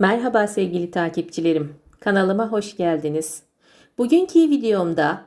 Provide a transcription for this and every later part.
Merhaba sevgili takipçilerim. Kanalıma hoş geldiniz. Bugünkü videomda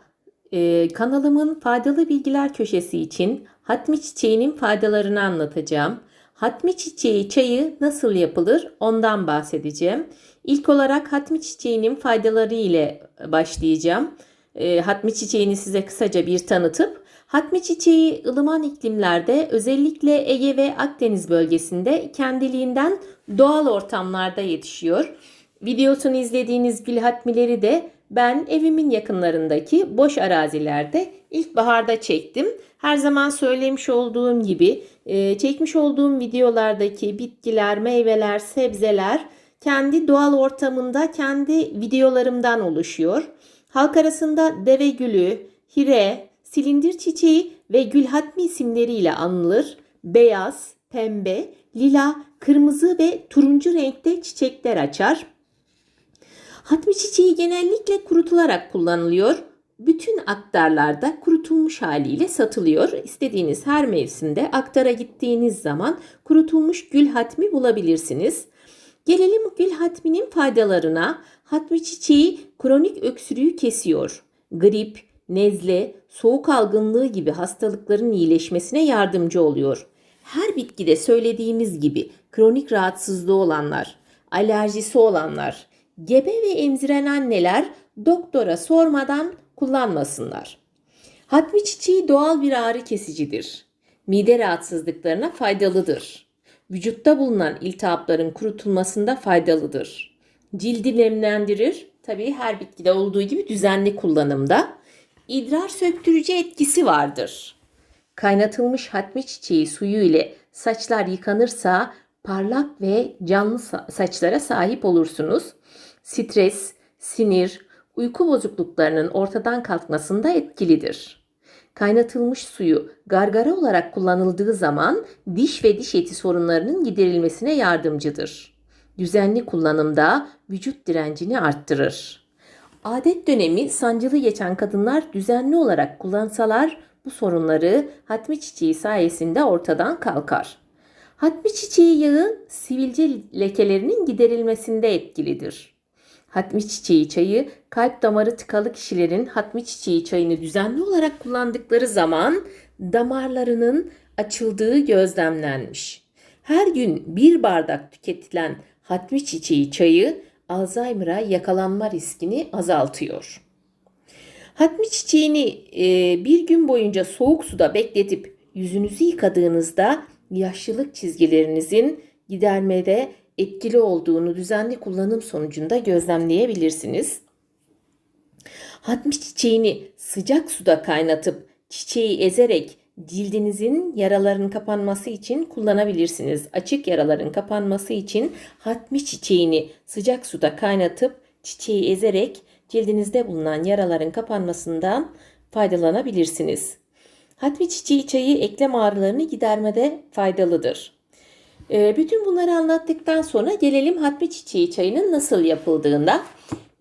e, kanalımın faydalı bilgiler köşesi için hatmi çiçeğinin faydalarını anlatacağım. Hatmi çiçeği çayı nasıl yapılır ondan bahsedeceğim. İlk olarak hatmi çiçeğinin faydaları ile başlayacağım. E, hatmi çiçeğini size kısaca bir tanıtıp Hatmi çiçeği ılıman iklimlerde özellikle Ege ve Akdeniz bölgesinde kendiliğinden doğal ortamlarda yetişiyor. Videosunu izlediğiniz gül hatmileri de ben evimin yakınlarındaki boş arazilerde ilkbaharda çektim. Her zaman söylemiş olduğum gibi e, çekmiş olduğum videolardaki bitkiler, meyveler, sebzeler kendi doğal ortamında kendi videolarımdan oluşuyor. Halk arasında deve gülü, hire, silindir çiçeği ve gülhatmi isimleriyle anılır. Beyaz, pembe, lila, kırmızı ve turuncu renkte çiçekler açar. Hatmi çiçeği genellikle kurutularak kullanılıyor. Bütün aktarlarda kurutulmuş haliyle satılıyor. İstediğiniz her mevsimde aktara gittiğiniz zaman kurutulmuş gül hatmi bulabilirsiniz. Gelelim gül hatminin faydalarına. Hatmi çiçeği kronik öksürüğü kesiyor. Grip, nezle, soğuk algınlığı gibi hastalıkların iyileşmesine yardımcı oluyor. Her bitkide söylediğimiz gibi kronik rahatsızlığı olanlar, alerjisi olanlar, gebe ve emziren anneler doktora sormadan kullanmasınlar. Hatmi çiçeği doğal bir ağrı kesicidir. Mide rahatsızlıklarına faydalıdır. Vücutta bulunan iltihapların kurutulmasında faydalıdır. Cildi nemlendirir. Tabii her bitkide olduğu gibi düzenli kullanımda idrar söktürücü etkisi vardır. Kaynatılmış hatmi çiçeği suyu ile saçlar yıkanırsa parlak ve canlı saçlara sahip olursunuz. Stres, sinir, uyku bozukluklarının ortadan kalkmasında etkilidir. Kaynatılmış suyu gargara olarak kullanıldığı zaman diş ve diş eti sorunlarının giderilmesine yardımcıdır. Düzenli kullanımda vücut direncini arttırır. Adet dönemi sancılı geçen kadınlar düzenli olarak kullansalar bu sorunları hatmi çiçeği sayesinde ortadan kalkar. Hatmi çiçeği yağı sivilce lekelerinin giderilmesinde etkilidir. Hatmi çiçeği çayı kalp damarı tıkalı kişilerin hatmi çiçeği çayını düzenli olarak kullandıkları zaman damarlarının açıldığı gözlemlenmiş. Her gün bir bardak tüketilen hatmi çiçeği çayı Alzheimer'a yakalanma riskini azaltıyor. Hatmi çiçeğini e, bir gün boyunca soğuk suda bekletip yüzünüzü yıkadığınızda yaşlılık çizgilerinizin gidermede etkili olduğunu düzenli kullanım sonucunda gözlemleyebilirsiniz. Hatmi çiçeğini sıcak suda kaynatıp çiçeği ezerek cildinizin yaraların kapanması için kullanabilirsiniz. Açık yaraların kapanması için hatmi çiçeğini sıcak suda kaynatıp çiçeği ezerek cildinizde bulunan yaraların kapanmasından faydalanabilirsiniz. Hatmi çiçeği çayı eklem ağrılarını gidermede faydalıdır. Ee, bütün bunları anlattıktan sonra gelelim hatmi çiçeği çayının nasıl yapıldığında.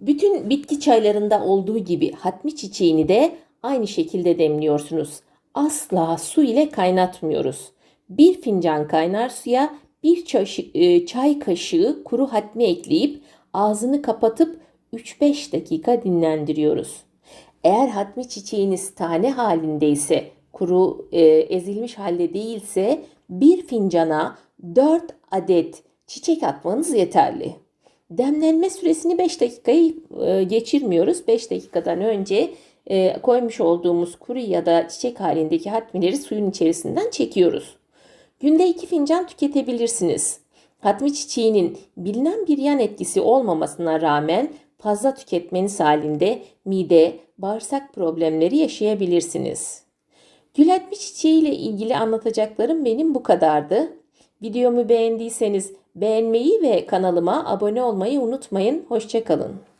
Bütün bitki çaylarında olduğu gibi hatmi çiçeğini de aynı şekilde demliyorsunuz asla su ile kaynatmıyoruz. Bir fincan kaynar suya bir e, çay kaşığı kuru hatmi ekleyip ağzını kapatıp 3-5 dakika dinlendiriyoruz. Eğer hatmi çiçeğiniz tane halindeyse, kuru e, ezilmiş halde değilse bir fincana 4 adet çiçek atmanız yeterli. Demlenme süresini 5 dakikayı e, geçirmiyoruz. 5 dakikadan önce e, koymuş olduğumuz kuru ya da çiçek halindeki hatmileri suyun içerisinden çekiyoruz. Günde 2 fincan tüketebilirsiniz. Hatmi çiçeğinin bilinen bir yan etkisi olmamasına rağmen fazla tüketmeniz halinde mide, bağırsak problemleri yaşayabilirsiniz. Gül hatmi çiçeği ile ilgili anlatacaklarım benim bu kadardı. Videomu beğendiyseniz beğenmeyi ve kanalıma abone olmayı unutmayın. Hoşçakalın.